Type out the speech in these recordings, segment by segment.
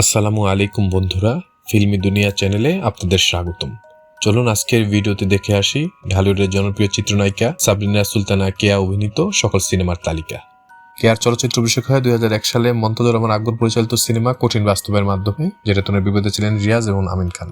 আসসালামু আলাইকুম বন্ধুরা, ফিল্মি দুনিয়া চ্যানেলে আপনাদের স্বাগতম। চলুন আজকের ভিডিওতে দেখে আসি ঢালিউডের জনপ্রিয় চিত্রনায়িকা সাবরিনা সুলতানা কেয়া অভিনীত সকল সিনেমার তালিকা। কেয়ার চলচ্চিত্র অভিষেক হয় দুই হাজার এক সালে মন্তজর রহমান আকবর পরিচালিত সিনেমা কঠিন বাস্তবের মাধ্যমে, যেটা তোনের বিপদে ছিলেন রিয়াজ এবং আমিন খান।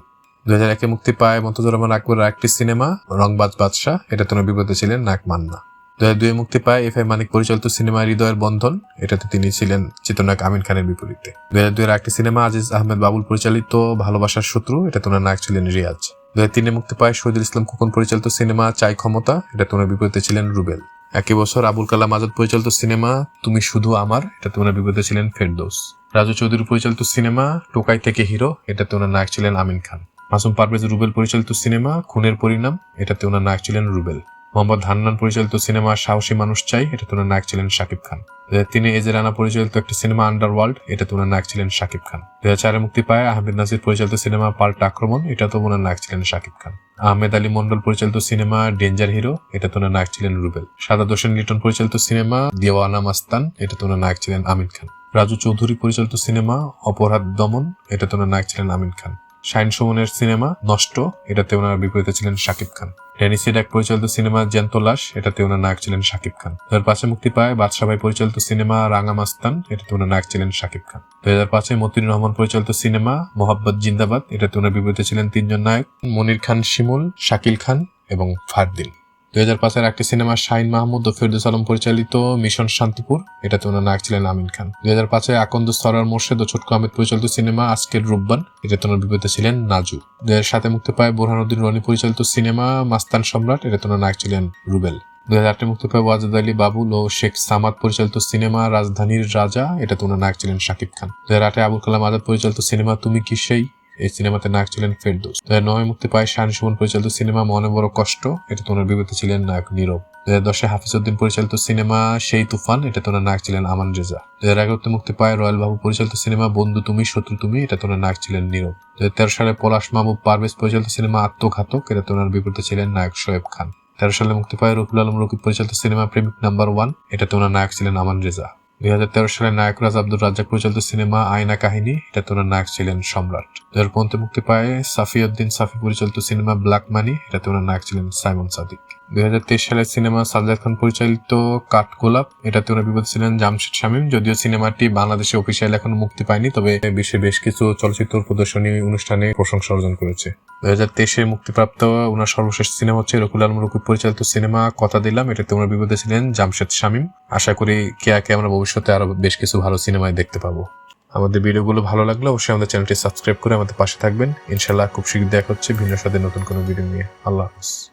দুই হাজার একে মুক্তি পায় মন্তজর রহমান আকবরের একটি সিনেমা রংবাজ বাদশাহ, এটা তোনের বিপদে ছিলেন নাক মান্না। দু হাজার দুয়ে মুক্তি পায়। এফ আই মানিক পরিচালিত সিনেমা হৃদয়ের বন্ধন। এটাতে তিনি ছিলেন চিত্রনায়ক আমিন খানের বিপরীতে। দু হাজার দুয়ের একটি সিনেমা আজিজ আহমেদ বাবুল পরিচালিত ভালোবাসার শত্রু। এটা তোনার নায়ক ছিলেন রিয়াজ। দু হাজার তিনে মুক্তি পায় শহীদুল ইসলাম খোকন পরিচালিত সিনেমা চাই ক্ষমতা। এটা তোনার বিপরীতে ছিলেন রুবেল। একই বছর আবুল কালাম আজাদ পরিচালিত সিনেমা তুমি শুধু আমার। এটা তোনার বিপরীতে ছিলেন ফেরদৌস। রাজু চৌধুরী পরিচালিত সিনেমা টোকাই থেকে হিরো। এটাতে ওনার নায়ক ছিলেন আমিন খান। মাসুম পারভেজ রুবেল পরিচালিত সিনেমা খুনের পরিণাম। এটাতে ওনার নায়ক ছিলেন রুবেল। মোহাম্মদ হান্নান পরিচালিত সিনেমা সাহসী মানুষ চাই, এটা তোনার নায়ক ছিলেন শাকিব খান। দু হাজার তিনে এজে রানা পরিচালিত একটি সিনেমা আন্ডারওয়ার্ল্ড এটা তোনার নায়ক ছিলেন শাকিব খান। দু হাজার চারে মুক্তি পায় আহমেদ নাজির পরিচালিত সিনেমা পাল্টা আক্রমণ, এটা তো ওনার নায়ক ছিলেন শাকিব খান। আহমেদ আলী মন্ডল পরিচালিত সিনেমা ডেঞ্জার হিরো এটা তোনার নায়ক ছিলেন রুবেল। সাদা হোসেন লিটন পরিচালিত সিনেমা দিওয়ানা মাস্তান, এটা তোনার নায়ক ছিলেন আমিন খান। রাজু চৌধুরী পরিচালিত সিনেমা অপরাধ দমন, এটা তোনার নায়ক ছিলেন আমিন খান। শাইন সুমনের সিনেমা নষ্ট, এটাতে ওনার বিপরীতে ছিলেন শাকিব খান। ড্যানি সিডাক পরিচালিত সিনেমা জ্যান্তলাস এটাতে ওনার নায়ক ছিলেন শাকিব খান। দু হাজার পাঁচে মুক্তি পায় বাদশাহ পরিচালিত সিনেমা রাঙা মাস্তান, এটাতে ওনার নায়ক ছিলেন শাকিব খান। দু হাজার পাঁচে মতিন রহমান পরিচালিত সিনেমা মোহাব্বত জিন্দাবাদ, এটাতে ওনার বিপরীতে ছিলেন তিনজন নায়ক, মনির খান শিমুল, শাকিল খান এবং ফারদিন। দুই হাজার পাঁচের একটি সিনেমা শাহিন মাহমুদ ও ফেরদৌস আলম পরিচালিত মিশন শান্তিপুর, এটাতে ওনার নায়ক ছিলেন আমিন খান। দুই হাজার পাঁচে আকন্দ সরার মোর্শেদ ও ছোটকু আহমেদ পরিচালিত সিনেমা আজকের রূপবান, এটাতে ওনার বিপরীতে ছিলেন নাজু। দুই হাজার সাতে মুক্তি পায় বোরহানুদ্দিন রনি পরিচালিত সিনেমা মাস্তান সম্রাট, এটাতে ওনার নায়ক ছিলেন রুবেল। দুই হাজার আটে মুক্তি পায় ওয়াজেদ আলী বাবুল ও শেখ সামাদ পরিচালিত সিনেমা রাজধানীর রাজা, এটাতে ওনার নায়ক ছিলেন শাকিব খান। দুই হাজার আটে আবুল কালাম আজাদ পরিচালিত সিনেমা তুমি কি সেই এই সিনেমাতে নায়ক ছিলেন ফেরদৌস। দু হাজার নয় মুক্তি পায় শান সুমন পরিচালিত সিনেমা মনে বড় কষ্ট, এটা তোমার বিপরীতে ছিলেন নায়ক নীরব। দু হাজার দশে হাফিজউদ্দিন পরিচালিত সিনেমা সেই তুফান এটা তোনার নায়ক ছিলেন আমান রেজা। দু হাজার এগারোতে মুক্তি পায় রয়্যাল বাবু পরিচালিত সিনেমা বন্ধু তুমি, শত্রু তুমি এটা তোনার নায়ক ছিলেন নীরব। দু হাজার তেরো সালে পলাশ মাহবুব পারভেজ পরিচালিত সিনেমা আত্মঘাতক এটা তোমার বিপরীতে ছিলেন নায়ক শোয়েব খান। তেরো সালে মুক্তি পায় রফুল আলম রকিব পরিচালিত সিনেমা প্রেমিক নাম্বার ওয়ান এটা তোমার নায়ক ছিলেন আমান রেজা। দুই হাজার তেরো সালে নায়করাজ আব্দুর রাজ্জাক পরিচালিত সিনেমা আয়না কাহিনী এটা তোনার নায়ক ছিলেন সম্রাট। দু হাজার মুক্তি পায় সাফিউদ্দিন সাফি পরিচালিত সিনেমা ব্ল্যাক মানি এটা তোমার নায়ক ছিলেন সাইমন সাদিক। তেইশ সালের সিনেমা সাজ্জাদ খান পরিচালিত কাঠগোলাপ, এটাতে ওনার বিপদ ছিলেন জামশেদ শামীম। যদিও সিনেমাটি বাংলাদেশে অফিসিয়াল এখনও মুক্তি পায়নি, তবে বিশ্বে বেশ কিছু চলচ্চিত্র প্রদর্শনী অনুষ্ঠানে প্রশংসা অর্জন করেছে। দুই হাজার তেইশে মুক্তিপ্রাপ্ত ওনার সর্বশেষ সিনেমা হচ্ছে রকুল আলম রকুব পরিচালিত সিনেমা কথা দিলাম, এটাতে ওনার বিপদে ছিলেন জামশেদ শামীম। আশা করি কেয়াকে আমরা ভবিষ্যতে আরও বেশ কিছু ভালো সিনেমায় দেখতে পাবো। আমাদের ভিডিওগুলো ভালো লাগলে অবশ্যই আমাদের চ্যানেলটি সাবস্ক্রাইব করে আমাদের পাশে থাকবেন। ইনশাল্লাহ খুব শীঘ্র দেখা হচ্ছে ভিন্ন সাথে নতুন কোনো ভিডিও নিয়ে। আল্লাহ হাফিজ।